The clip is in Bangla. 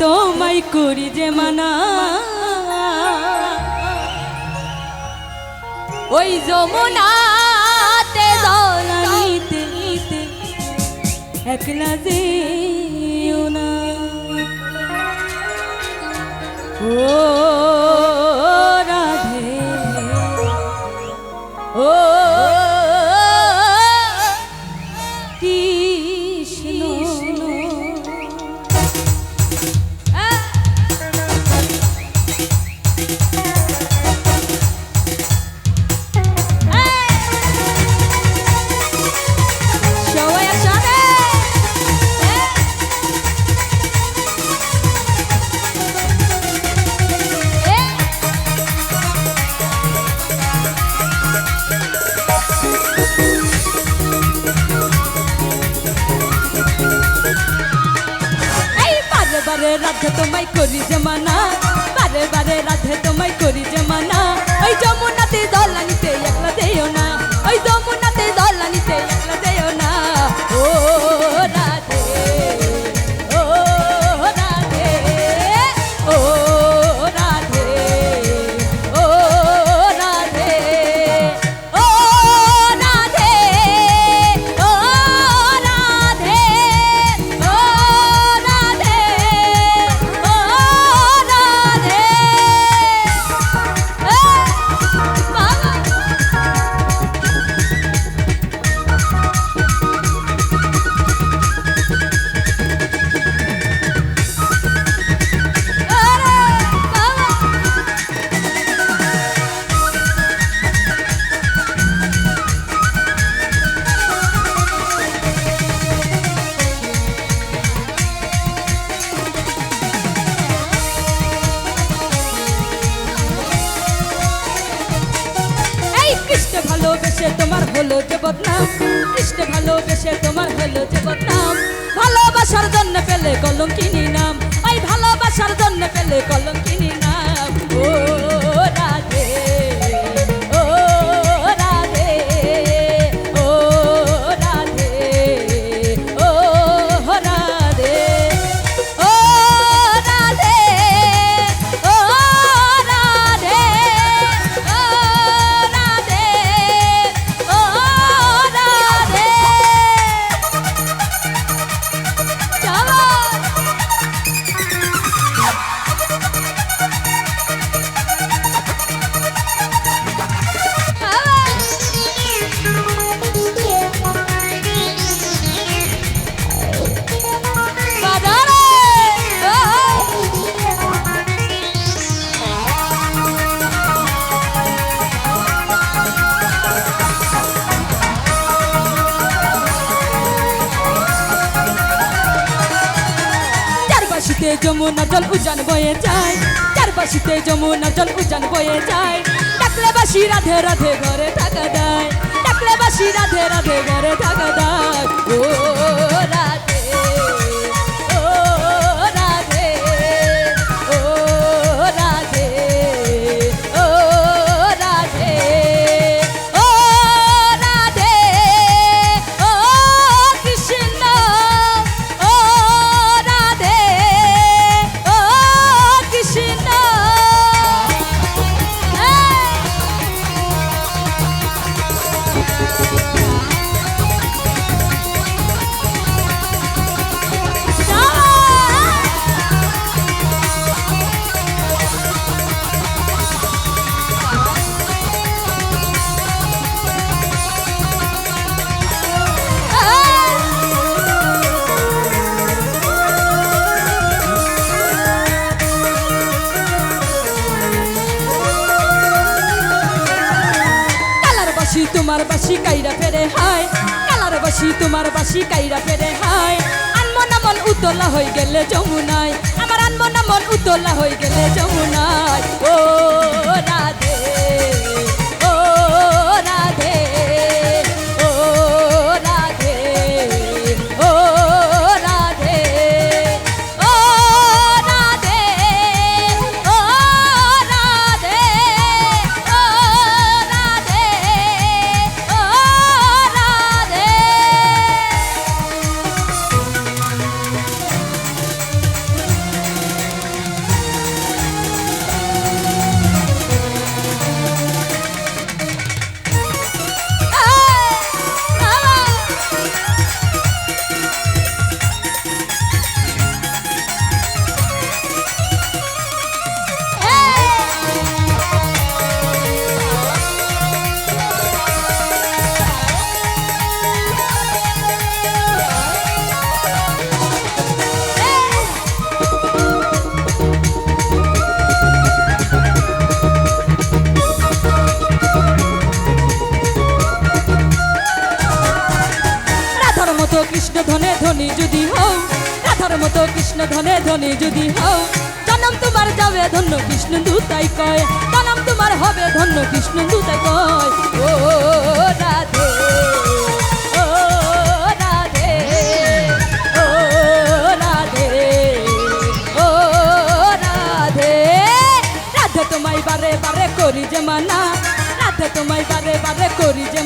তোমায় করি যে মানা। ওই যমুনাতে জলানিতে নিতে একলা যেও রাধে তোমায় করি যে মানা। বারে বারে রাধে তোমায় করি যে মানা। ভালোবেসে তোমার হলো যে বদনাম। কৃষ্ণ ভালোবেসে তোমার হলো যে বদনাম। ভালোবাসার জন্য পেলে কলঙ্কিনী নাম। ওই ভালোবাসার জন্য পেলে কলঙ্কিনী যমুনা জল উজান বয়ে যায়। চারপাশিতে যমুনা জল উজান বয়ে যায়। ডাকলে বাসি রাধে রাধে ঘরে থাকা দেয়। ডাকলে বাসি রাধে রাধে ঘরে থাকা দেয়। ও রাধে বাসি, তোমার বাসি কাইরা ফেরে হায়। কালার বাসি, তোমার বাসি কাইরা ফেরে হায়। আনমন মন উতলা হয়ে গেলে যমুনায়। আমার আনমনা মন উতলা হয়ে গেলে যমুনায়। ও রাধে মতো কৃষ্ণ ধনে ধনী যদি হও, রাধার মতো কৃষ্ণ ধনে ধনী যদি হও, জানাম তোমার যাবে ধন্য কৃষ্ণ দুতাই কয়, জানাম তোমার হবে ধন্য কৃষ্ণ দুতাই কয়। ও রাধে তোমায় বারে বারে করি যে মানা, রাধে তোমায় বারে বারে করি যে